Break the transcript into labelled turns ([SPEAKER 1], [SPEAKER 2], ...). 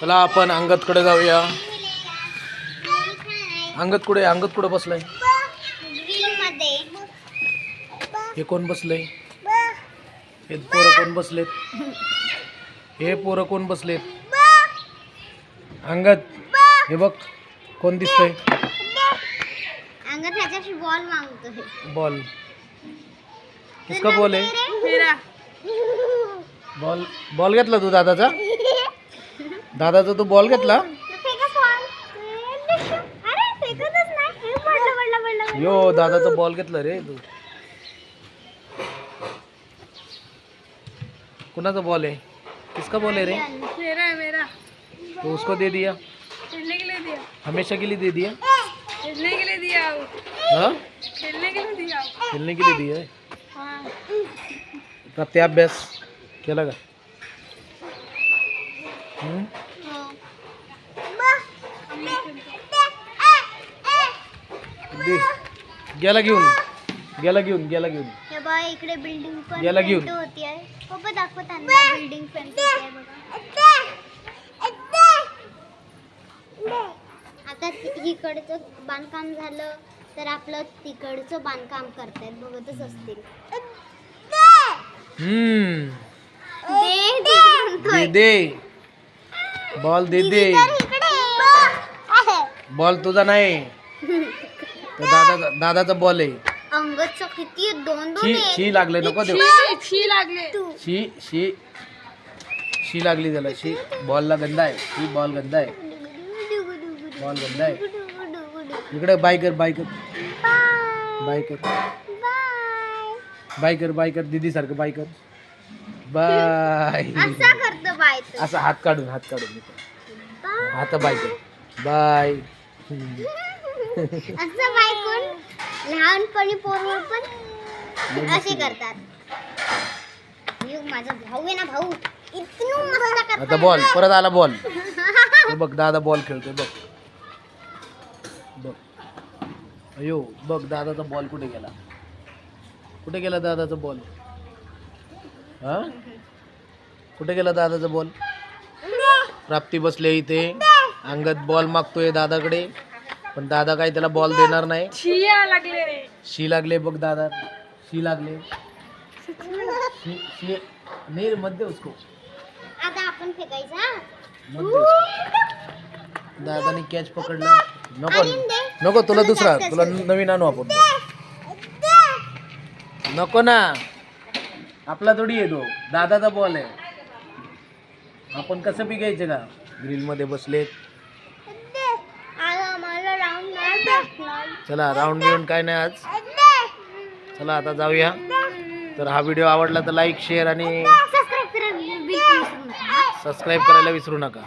[SPEAKER 1] चला आपण अंगदकडे जाऊया. अंगद कुठे? अंगद कुठे बसलाय? हे कोण बसलंय? हे पोरं कोण बसलेत? हे पोरं कोण बसलेत? अंगद हे बघ कोण दिसतंय?
[SPEAKER 2] ह्याच्याशी बॉल. मागतोय
[SPEAKER 1] बॉल किसका बॉल आहे?
[SPEAKER 2] मेरा
[SPEAKER 1] बॉल बॉल घेतला तू दादाचा? दादाचा तो बॉल घेतला
[SPEAKER 2] पडलं
[SPEAKER 1] यो दादाचा बॉल घेतला रे तू। कुणाचा बॉल। आहे किसका बॉल है रे?
[SPEAKER 2] मेरा है मेरा।
[SPEAKER 1] तो उसको दे दिया।
[SPEAKER 2] खेलने के लिए दिया।
[SPEAKER 1] हमेशा के लिए दे दिया।
[SPEAKER 2] खेलने के लिए दिया
[SPEAKER 1] हाँ?
[SPEAKER 2] खेलने के लिए दिया
[SPEAKER 1] खेलने के लिए दिया है?
[SPEAKER 2] हाँ।
[SPEAKER 1] प्रत्याभ्यास। केला का हम्म? दे. गेला घेऊन. गेला घेऊन गेला घेऊन.
[SPEAKER 2] हे बघा इकडे बिल्डिंग पण
[SPEAKER 1] याला घेऊन.
[SPEAKER 2] पेंट होती आहे. पप्पा बिल्डिंग पेंट होती आहे बघा. आता ति- इकडचं बांधकाम झालं तर आपलं तिकडचं बांधकाम करतायत बघतच असतील.
[SPEAKER 1] हम्म.
[SPEAKER 2] दे, दे म्हणतोय.
[SPEAKER 1] दे. दे बॉल दे दे.
[SPEAKER 2] तर इकडे
[SPEAKER 1] बॉल तुझा नाही. तो दादाचा दादाचा बॉल आहे.
[SPEAKER 2] अंगदचं किती आहे? दोन दोन
[SPEAKER 1] शी
[SPEAKER 2] आहेत.
[SPEAKER 1] शी लागले नको देऊ.
[SPEAKER 2] शी लागले. तू.
[SPEAKER 1] शी शी. शी लागली त्याला शी. बॉलला गंदा आहे. शी बॉल गंदा आहे. बॉल गंदा आहे. इकडे बाय कर बाय कर. बाय कर. बाय कर बाय कर. दीदी सारखं बाय कर. बाय.
[SPEAKER 2] असा करतो बाय तू.
[SPEAKER 1] असं हात काढून हात काढून हात बाय कर. बाय.
[SPEAKER 2] असं बाय कोण लहानपणी पोरवर पण असे करतात. माझा भाऊ आहे ना भाऊ. इतकं मस्त करतो
[SPEAKER 1] आता बॉल परत आला बॉल. बघ दादा बॉल खेळतोय बघ. बघ. अयो बघ दादाचा बॉल कुठे गेला? कुठे गेला दादाचा बॉल हा? कुठे गेला दादाचा बॉल प्राप्ती बसले इथे. अंगत बॉल मागतोय दादाकडे. पण दादा काही त्याला बॉल देणार नाही.
[SPEAKER 2] लागले रे.
[SPEAKER 1] शी लागले बघ दादा. शी लागले. शी शी. नाही रे, मत दे उसको.
[SPEAKER 2] आता आपण फेकायचं हा?
[SPEAKER 1] मत दे उसको. दादाने कॅच पकडला. नको नको तुला दुसरा. तुला नवीन आणू आपण. नको ना. आपला थोडी आहे तो. दादाचा बॉल आहे. आपण कसं बी घ्यायचं का? ग्रिलमध्ये बसलेत
[SPEAKER 2] आता मला राऊंड नाही भेटणार.
[SPEAKER 1] चला राऊंड बिऊंड काय नाही आज. चला आता जाऊया. तर हा व्हिडिओ आवडला तर लाईक शेअर आणि
[SPEAKER 2] सबस्क्राईब
[SPEAKER 1] करायला विसरू नका.